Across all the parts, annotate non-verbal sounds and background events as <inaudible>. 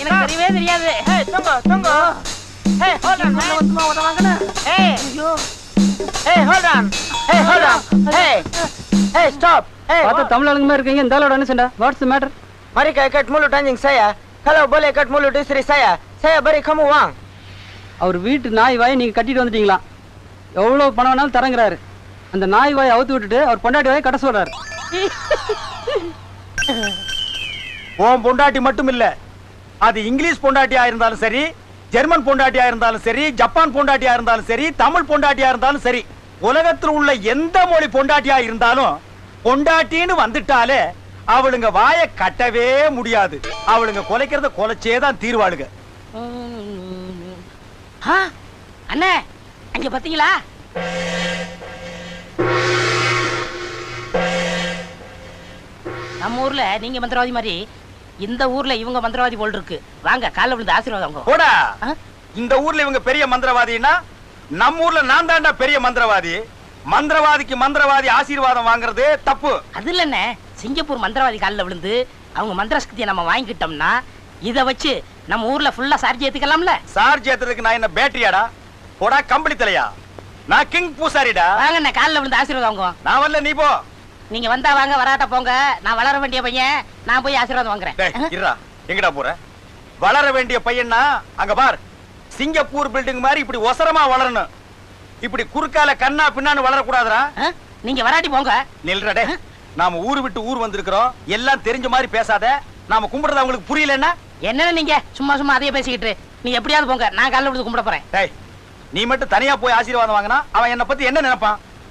எனக்கு தெரியவே தெரியாது Hey, tunggu, tunggu. Hey, hold on, man. சும்மா உதவாங்கண்ணா Hey, ஐயோ hey, hold on. Hey, hold on. Hey, hey, stop. Hey, பார்த்தா தமிழ் ஆளுங்க மாதிரி இருக்கீங்க இந்த ஆளோட என்ன சண்டை what's matter mari kau ikat mulut anjing saya. Kalau boleh ikat mulut istri saya, saya beri kamu uang. அவர் வீட்டு நாய் வாயை நீங்க கட்டிட்டு வந்துட்டீங்களா எவ்வளவு பணம் வேணாலும் தரங்குறாரு அந்த நாய் வாயை அவுத்து விட்டுட்டு அவர் பொண்டாட்டி வாயை கட்ட சொல்றாரு <laughs> உன் பொண்டாட்டி மட்டும் இல்ல அது இங்கிலீஷ் பொண்டாட்டியா இருந்தாலும் சரி ஜெர்மன் பொண்டாட்டியா இருந்தாலும் சரி ஜப்பான் பொண்டாட்டியா இருந்தாலும் சரி தமிழ் பொண்டாட்டியா இருந்தாலும் சரி உலகத்தில் உள்ள எந்த மொழி பொண்டாட்டியா இருந்தாலும் பொண்டாட்டின்னு வந்துட்டாலே அவளுங்க வாயை கட்டவே முடியாது. அவளுங்க கொலைக்கிறத கொலைச்சே தான் தீர்வாளுங்க. அண்ணே அங்க பாத்தீங்களா? நம்ம ஊர்ல நீங்க மந்திரவாதி மாதிரி இந்த ஊர்ல இவங்க மந்திரவாதி போல் இருக்கு. வாங்க காலைல விழுந்து ஆசீர்வாதம். போடா? இந்த ஊர்ல இவங்க பெரிய மந்திரவாதின்னா நம்ம ஊர்ல நான் தாண்டா பெரிய மந்திரவாதி. மந்திரவாதிக்கு மந்திரவாதி ஆசீர்வாதம் வாங்குறது தப்பு. அது இல்லண்ணே. சிங்கப்பூர் மந்திரவாதி காலில் விழுந்து அவங்க மந்திர சக்தியை நம்ம வாங்கிக்கிட்டோம்னா இதை வச்சு நம்ம ஊர்ல ஃபுல்லா சார்ஜ் ஏத்துக்கலாம்ல? சார்ஜ் ஏத்துறதுக்கு நான் என்ன பேட்டரியாடா? போடா கம்பளி தலையா. நான் கிங் பூசாரிடா. வாங்கண்ணே காலில் விழுந்து ஆசீர்வாதம் வாங்குவோம் நான் வரல நீ போ. நீங்க வந்தா வாங்க வராட்ட போங்க. நான் வளர வேண்டிய பையன் நான் போய் ஆசீர்வாதம் வாங்குறேன். இருடா. எங்கடா போற? வளர வேண்டிய பையன்னா அங்க பார். சிங்கப்பூர் பில்டிங் மாதிரி இப்படி ஒசரமா வளரணும். இப்படி குறுக்கால கண்ணா பின்னான்னு வளரக்கூடாதுடா. ஆ? நீங்க வராட்டி போங்க. நில்றா டே நாம ஊரு விட்டு ஊர் வந்திருக்கிறோம். எல்லாம் தெரிஞ்ச மாதிரி பேசாத. நாம கும்பிடுறது அவங்களுக்கு புரியலன்னா? என்னன்னு நீங்க சும்மா சும்மா அதையே பேசிக்கிட்டு நீ எப்படியாவது போங்க. நான் காலைல விழுந்து கும்பிட போறேன். டேய் நீ மட்டும் தனியா போய் ஆசீர்வாதம் வாங்கினா அவன் என்ன பத்தி என்ன நினைப்பான்?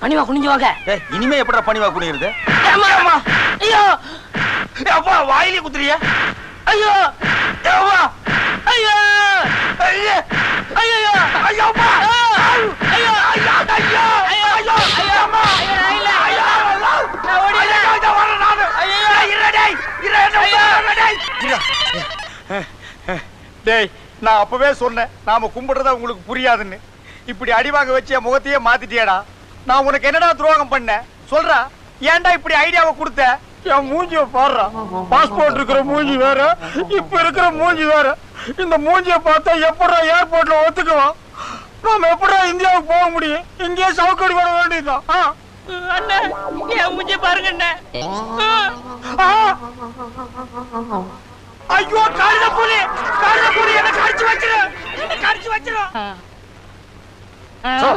பணிவா குனிஞ்சு வாங்க இனிமே எப்படா பணிவா குடியிருது அம்மா. ஐயோ. அப்பா வாயிலே குத்துறிய? ஐயோ. ஐயோ ஐயே! ஐயோ ஐயோ! ஐயோ நான் அப்பவே சொன்னேன். நாம கும்பிடுறதா உங்களுக்கு புரியாதுன்னு. இப்படி அடி வாங்க வச்சு என் முகத்தையே மாத்திட்டியேடா. நான் உனக்கு என்னடா துரோகம் பண்ணேன் சொல்றா ஏன்டா இப்படி ஐடியாவை கொடுத்த? என் மூஞ்சிய பாடுறா. பாஸ்போர்ட் இருக்கிற மூஞ்சி வேற இப்ப இருக்கிற மூஞ்சி வேற. இந்த மூஞ்சிய பார்த்தா எப்படா ஏர்போர்ட்ல ஒத்துக்குவான்? நாம எப்படா இந்தியாவுக்கு போக முடியும்? இங்கேயே சவுக்கடி வர வேண்டியதுதான். அண்ணே என் மூஞ்சி பாருங்க அண்ணே. ஆ. ஐயோ கழுத புலி கழுத புலி என்ன கடிச்சு வச்சிரு. என்ன கடிச்சு வச்சிரு. சோ.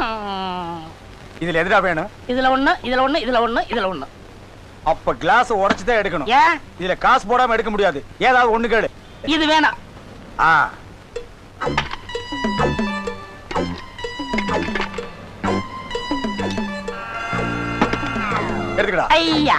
இதுல எதுடா வேணும்? இதுல ஒண்ணு இதுல ஒண்ணு இதுல ஒண்ணு இதுல ஒண்ணு. அப்ப கிளாஸ் உடைச்சு தான் எடுக்கணும். ஏன்? இதுல காசு போடாம எடுக்க முடியாது. ஏதாவது ஒண்ணு கேளு. இது வேணாம். ஆ. எடுத்துக்கடா. ஐயா.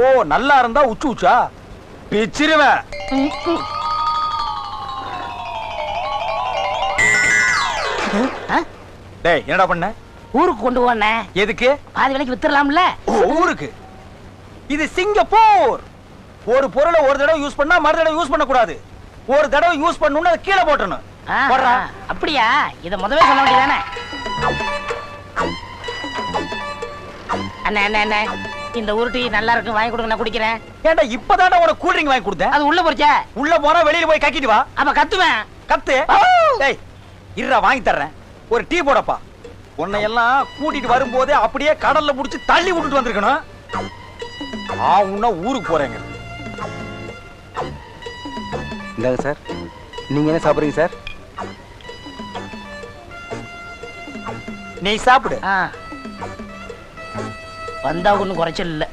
ஓ நல்லா இருந்தா உச்சு உச்சா? பிச்சிருவேன்? டேய் என்னடா பண்ண? ஊருக்கு கொண்டு போனே. எதுக்கு? பாதி விலைக்கு வித்துடலாம்ல? ஊருக்கு. இது சிங்கப்பூர். ஒரு பொருளை ஒரு தடவை யூஸ் பண்ணா மறு தடவை யூஸ் பண்ண கூடாது ஒரு தடவை யூஸ் பண்ணணும்னு அதை கீழே போட்டணும் அப்படியா? இத முதவே சொல்ல வேண்டியதானே அண்ணே அண்ணே அண்ணே. இந்த உருட்டி நல்லா இருக்கு வாங்கி கொடுங்க நான் குடிக்கிறேன். ஏன்டா இப்பதான்டா உனக்கு கூல் ட்ரிங்க் வாங்கி கொடுத்தேன்? அது உள்ள போச்சே? உள்ள போனா வெளியில போய் கக்கிட்டு வா. அப்ப கத்துவேன். கத்து. டேய் இருடா வாங்கி தர்றேன். ஒரு டீ போடப்பா. உன்னை எல்லாம் கூட்டிட்டு வரும்போதே அப்படியே கடல்ல புடிச்சு தள்ளி விட்டுட்டு வந்திருக்கணும். ஆ உன்ன ஊருக்கு போறேங்க. இந்தாங்க சார். நீங்க என்ன சாப்பிடுறீங்க சார்? நீ சாப்பிடு. ஆ. வந்தா ஒண்ணும் குறைச்சல் இல்ல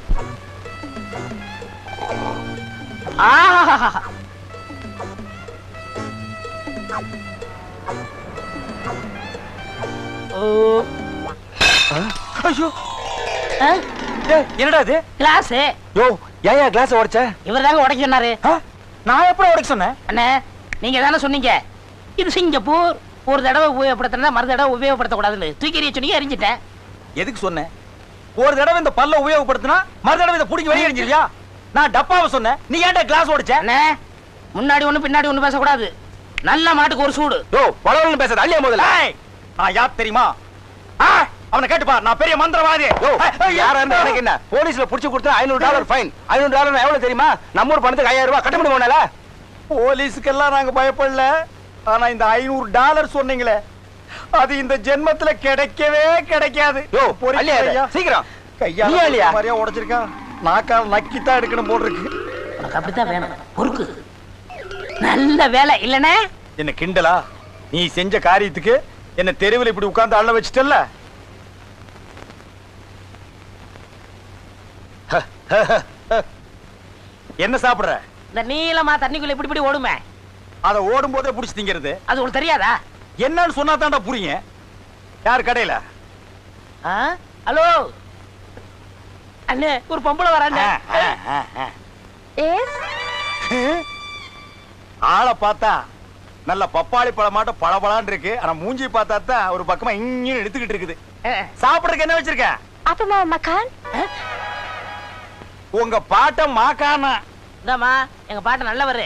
என்னடா இது? கிளாஸ். யோ ஏன் கிளாஸ் உடைச்ச? இவர் தாங்க உடைக்க சொன்னாரு? நான் எப்படி உடைக்க சொன்னேன்? அண்ணே நீங்க தானே சொன்னீங்க. இது சிங்கப்பூர். ஒரு தடவை உபயோகப்படுத்தினா மறு தடவை உபயோகப்படுத்தக்கூடாதுன்னு. தூக்கி எறிய சொன்னீங்க எரிஞ்சிட்டேன். எதுக்கு சொன்னேன்? ஒரு தடவை இந்த பல்ல உபயோகப்படுத்தினா மறு தடவை இதை பிடிக்க வெளியே நான் டப்பாவை சொன்னேன். நீ ஏன்டா கிளாஸ் அண்ணே முன்னாடி ஒண்ணு பின்னாடி ஒண்ணு பேசக்கூடாது. நல்ல மாட்டுக்கு ஒரு சூடு. யோ பழவன் பேசுறது அள்ளியா முதல்ல. நான் யார் தெரியுமா? அவனை கேட்டுப்பா நான் பெரிய மந்திரவாதி. யாரா இருந்தா எனக்கு என்ன? போலீஸ்ல புடிச்சு கொடுத்தா ஐநூறு டாலர் ஃபைன் ஐநூறு டாலர் எவ்வளவு தெரியுமா? நம்ம ஊர் பணத்துக்கு ஐயாயிரம் ரூபாய் கட்ட முடியுமா போலீஸுக்கெல்லாம் நாங்க பயப்படல. ஆனா இந்த ஐநூறு டாலர் சொன்னீங்களே அது இந்த ஜென்மத்துல கிடைக்கவே கிடைக்காது. சீக்கிரம். அள்ளியா? மாதிரியா உடைச்சிருக்கான் நாக்கால் நக்கி தான் எடுக்கணும் போல் இருக்கு. உனக்கு அப்படித்தான் வேணும். பொறுக்கு. நல்ல வேலை இல்லனே என்ன கிண்டலா? நீ செஞ்ச காரியத்துக்கு என்ன தெருவில் இப்படி உட்கார்ந்து அள்ள வச்சிட்டல்ல? என்ன சாப்பிடுற? இந்த நீளமா தண்ணிக்குள்ள இப்படி இப்படி ஓடுமே? அத ஓடும் போதே புடிச்சு திங்கிறது. அது உனக்கு தெரியாதா? என்னன்னு சொன்னா புரியும். யார் கடையில? ஹலோ? அண்ணே ஒரு பொம்பளை வராண்ணே ஆளை பார்த்தா நல்ல பப்பாளி பழமாட்டம் பளபளான்னு இருக்கு. ஆனா மூஞ்சி பார்த்தா தான் ஒரு பக்கமா இங்கே எடுத்துக்கிட்டு இருக்குது. சாப்பிடுறதுக்கு என்ன வச்சிருக்க? mau makan? உங்க பாட்ட மாக்கானா? இந்தாம்மா எங்க பாட்டு நல்லவரு.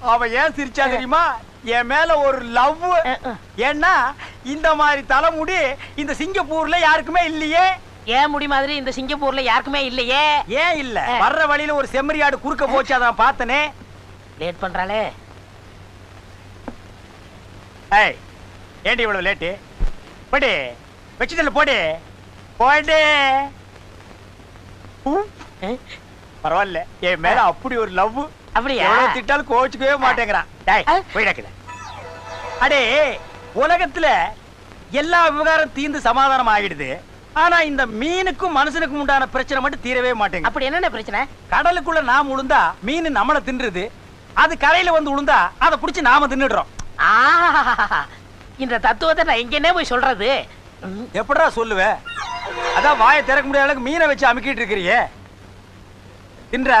அவ ஏன் சிரிச்சா தெரியுமா? என் மேல ஒரு லவ். ஏன்னா இந்த மாதிரி தலைமுடி இந்த சிங்கப்பூர்ல யாருக்குமே இல்லையே. ஏன் முடி மாதிரி இந்த சிங்கப்பூர்ல யாருக்குமே இல்லையே? ஏன் இல்ல. வர்ற வழியில ஒரு செம்மறியாடு குறுக்க போச்சு அதான் பார்த்தனே. லேட் பண்றாளே. ஏய் ஏண்டி இவ்வளவு லேட்டு போடி வச்சுதல்ல போடி. போடி. பரவாயில்ல. என் மேல அப்படி ஒரு லவ். அப்படியா? திட்டாலும் கோச்சுக்கவே மாட்டேங்கிறான். அடே உலகத்துல எல்லா விவகாரம் தீர்ந்து சமாதானம் ஆகிடுது. ஆனா இந்த மீனுக்கும் மனுஷனுக்கும் உண்டான பிரச்சனை மட்டும் தீரவே மாட்டேங்குது. அப்படி என்னென்ன பிரச்சனை? கடலுக்குள்ள நாம் உளுந்தா மீன் நம்மள தின்றுது. அது கரையில வந்து உளுந்தா அதை புடிச்சு நாம தின்னுடுறோம். இந்த தத்துவத்தை நான் எங்கன்னே போய் சொல்றது? ம், எப்படிடா சொல்லுவ? அதான் வாயை திறக்க முடியாத அளவுக்கு மீனை வச்சு அமுக்கிட்டு இருக்கிறியே. தின்றா?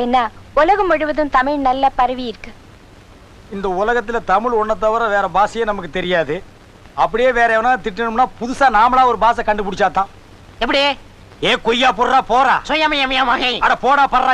ஏன்னா உலகம் முழுவதும் தமிழ் நல்லா பரவி இருக்கு. இந்த உலகத்துல தமிழ் ஒன்றை தவிர வேற பாஷையே நமக்கு தெரியாது. அப்படியே வேற எவனா திட்டணும்னா புதுசா நாமளா ஒரு பாஷை கண்டுபிடிச்சாதான். எப்படி? ஏ கொய்யா போடுறா போறா. அட போடா படுறா